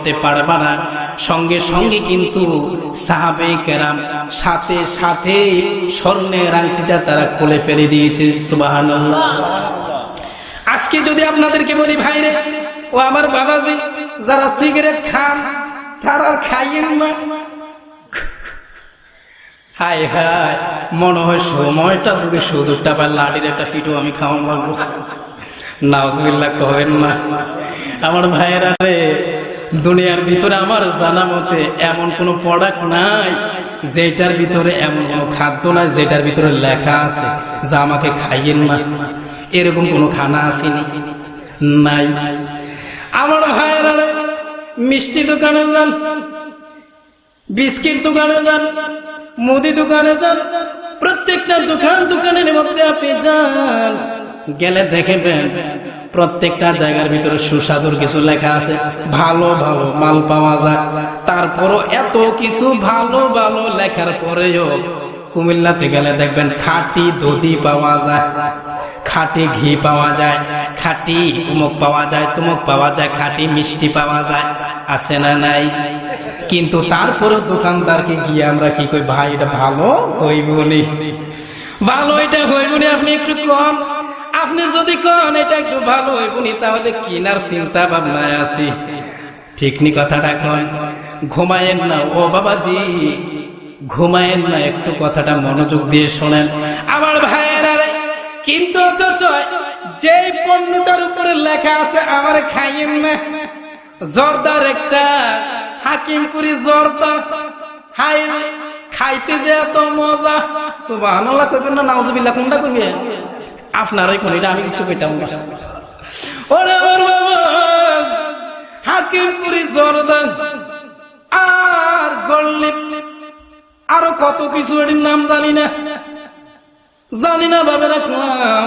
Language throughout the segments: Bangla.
করতে পারবা না। সঙ্গে সঙ্গে কিন্তু সাহাবে কেরাম সাথে সাথে স্বর্ণের আংটিটা তারা খুলে ফেলে দিয়েছে। সুবহানাল্লাহ। আজকে যদি আপনাদেরকে বলি, ভাইরে, ও আমার বাবাজি, যারা সিগারেট খান, তারা আর খাইয়েন না। হাই হাই মনে হয় সময়টা যদি সুযোগটা পাই লাঠির একটা ফিটও আমি খাওয়ান লাগবো নাউজুবিল্লাহ কবেন না। আমার ভাইয়েরা রে দুনিয়ার ভিতরে আমার জানা মতে এমন কোনো প্রোডাক্ট নাই যেটার ভিতরে এমন কোনো খাদ্য নাই যেটার ভিতরে লেখা আছে যা আমাকে খাইয়েন না। এরকম কোনো খানা আসেনি। নাই। আমার ভাইয়েরা মিষ্টি দোকানে যান, বিস্কিট দোকানে যান, মুদি দোকানে যান, প্রত্যেকটা দোকান দোকানের মধ্যে আপনি যান, গেলে দেখবেন প্রত্যেকটা জায়গার ভিতরে সুস্বাদুর কিছু লেখা আছে। ভালো ভালো মাল পাওয়া যায়। তারপরও এত কিছু ভালো ভালো লেখার পরেও কুমিল্লাতে গেলে দেখবেন খাঁটি দধি পাওয়া যায়, খাঁটি ঘি পাওয়া যায়, খাঁটি উমুক পাওয়া যায়, তুমুক পাওয়া যায়, খাঁটি মিষ্টি পাওয়া যায়, আছে না নাই? কিন্তু তারপরেও দোকানদারকে গিয়ে আমরা কি কই, ভাই, এটা ভালো হইব বলি? ভালো এটা হইব নি আপনি একটু কম আপনি যদি কন এটা একটু ভালো হইব নি তাহলে কিনার চিন্তা ভাবনায় আছি। ঠিক নি কথাটা কন? ঘুমায়েন না। ও বাবাজি ঘুমায়েন না। একটু কথাটা মনোযোগ দিয়ে শোনেন। আমার ভাইয়েরা কিন্তু যে পণ্যটার উপরে লেখা আছে আমার খাইয়েন না। জর্দার একটা হাকিমপুরি জর্দা। হাই রে, খাইতে যে এত মজা। সুবহানাল্লাহ কইবেন না নাউজুবিল্লাহ কোনটা কইবে আপনারাই কোন এটা আমি কিছু পেতাম না। ওরে ওরে বাবা, হাকিমপুরি জর্দা আর গল্লিপ আরও কত কিছু এটির নাম জানি না। জানি না ভাবে রাখলাম,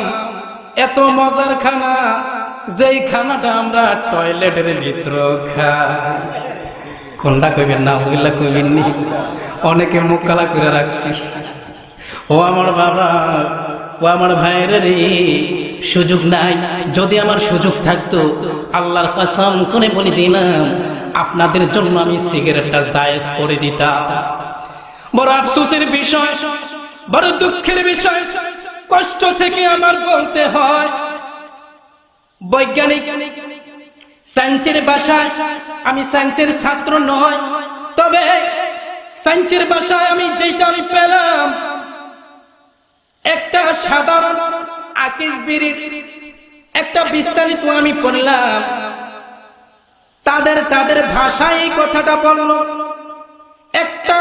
এত মজার খানা, যেই খানাটা আমরা টয়লেটের ভিতর খাই। কোনটা কইবেন না ওগুলা কইবেন নি অনেকে মুখ কালা করে রাখছি। ও আমার বাবা ও আমার ভাইয়ের রে, সুযোগ নাই। যদি আমার সুযোগ থাকতো, আল্লাহর কসম করে বলে দিলাম, আপনাদের জন্য আমি সিগারেটটা জায়েজ করে দিতাম। বড় আফসোসের বিষয়, বড় দুঃখের বিষয়, কষ্ট থেকে আমার বলতে হয়, বৈজ্ঞানিক সায়েন্সের ভাষায় আমি সায়েন্সের ছাত্র নয়, তবে সায়েন্সের ভাষায় আমি যেটা আমি পেলাম একটা সাধারণ আকিস বিড়ির একটা বিস্তারিত আমি পড়লাম তাদের তাদের ভাষায় এই কথাটা বলল। একটা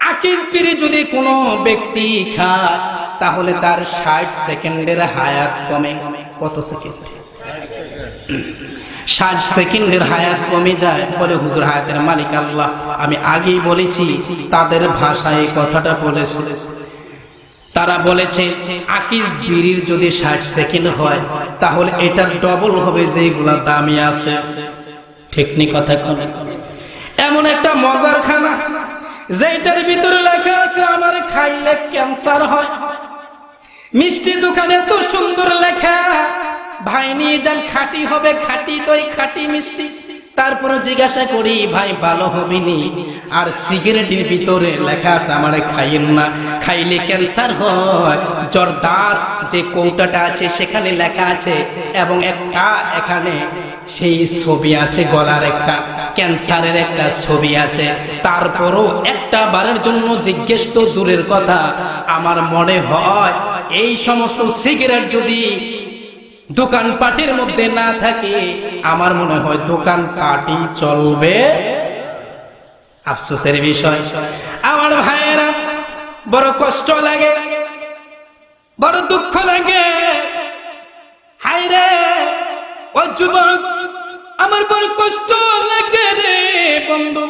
আকিস বিড়ি যদি কোনো ব্যক্তি খায়, তাহলে তার ষাট সেকেন্ডের হায়াত কমে। কত সেকেন্ড? ষাট সেকেন্ডের হায়াত কমে যায়। বলে হুজুর হায়াতের মালিক আল্লাহ, আমি আগেই বলেছি, তাদের ভাষায় কথাটা বলেছে। তারা বলেছে, আকিস বিড়ির যদি ষাট সেকেন্ড হয়, তাহলে এটার ডবল হবে যেগুলা দামি আছে। ঠিক নি কথা কোন। এমন একটা মজার খানা যেটার ভিতরে লেখা আছে, আমার খাইলে ক্যান্সার হয়। মিষ্টি দোকানে তো সুন্দর লেখা, ভাই নিয়ে যান, খাঁটি হবে, খাঁটি দই, খাঁটি মিষ্টি। তারপরে জিজ্ঞাসা করি, ভাই, ভালো হবে নি আর সিগারেটের ভিতরে লেখা আছে, আমার খাইয়েন না। খাইলে ক্যান্সার হয়। জর্দার যে কৌটাটা আছে, সেখানে লেখা আছে, এবং একটা এখানে সেই ছবি আছে, গলার একটা, ক্যান্সারের একটা ছবি আছে। তারপরও একটা বারের জন্য জিজ্ঞেস তো দূরের কথা, আমার মনে হয় এই সমস্ত সিগারেট যদি দোকান পাটির মধ্যে না থাকে, আমার মনে হয় দোকান পাটি চলবে। আফসোসের বিষয়। আমার ভাইয়েরা বড় কষ্ট লাগে, বড় দুঃখ লাগে। হাই রে, ও যুবক, আমার বড় কষ্ট লাগে রে বন্ধু।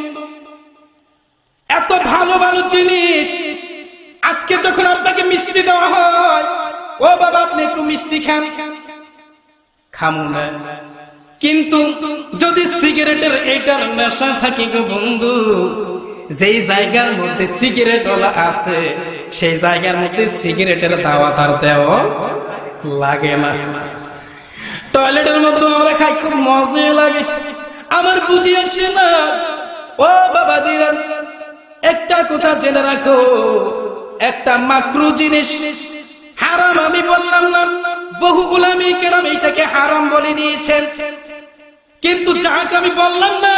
এত ভালো ভালো জিনিস আজকে যখন আপনাকে মিষ্টি দেওয়া হয়, ও বাবা, আপনি একটু মিষ্টি খান। খামু না কিন্তু যদি সিগারেটের এইটার নেশা থাকে গো বন্ধু যেই জায়গার মধ্যে সিগারেট আছে, সেই জায়গার মধ্যে সিগারেটের দাওয়া তার দেওয়া লাগে না। টয়লেটের মধ্যে আমরা খাই খুব মজাই লাগে। আমার বুঝি আসে না। ও বাবাজিরা একটা কথা জেনে রাখো, একটা মাকরু জিনিস হারাম আমি বললাম না। বহু গুলামি কেরাম এইটাকে হারাম বলে দিয়েছেন কিন্তু যাকে আমি বললাম না,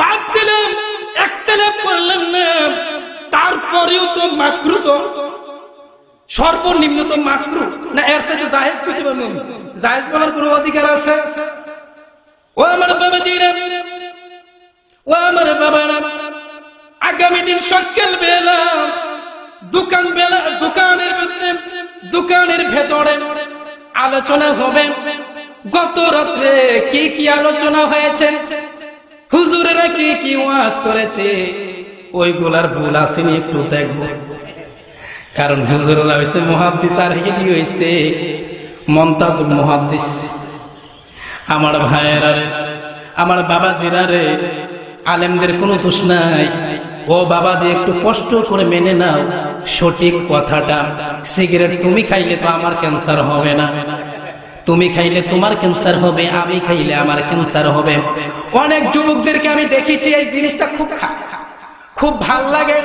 বাদ দিলাম। একতলাপ করলাম না, তারপরেও তো মাকরু তো। সর্বনিম্ন তো মাকরু। না, এর সাথে জাহেজ করতে পারবেন জাহেজ বলার কোনো অধিকার আছে? ও আমার বাবা জিরা ও আমার বাবারা আগামী দিন সকাল বেলা, দোকান বেলা, দোকানের ভিতরে, দোকানের ভেতরে আলোচনা হবে। গত রাত্রে কি কি আলোচনা হয়েছে? হুজুরেরা কি কি ওয়াজ করেছে? ওইগুলার ভুল আসেনি একটু দেখব। কারণ হুজুররা হয়েছে মহাদ্দিস আর হিটি হয়েছে মন্তাজুল মহাদ্দিস। আমার ভাইয়েরা রে, আমার বাবাজিরা রে, আলেমদের কোনো দোষ নাই। ও বাবাজি, একটু কষ্ট করে মেনে নাও। সঠিক কথাটা, সিগারেট তুমি খাইলে তো আমার ক্যান্সার হবে না। তুমি খাইলে তোমার ক্যান্সার হবে, আমি খাইলে আমার ক্যান্সার হবে। অনেক যুবকদেরকে আমি দেখেছি, এই জিনিসটা খুব খুব ভালো লাগে।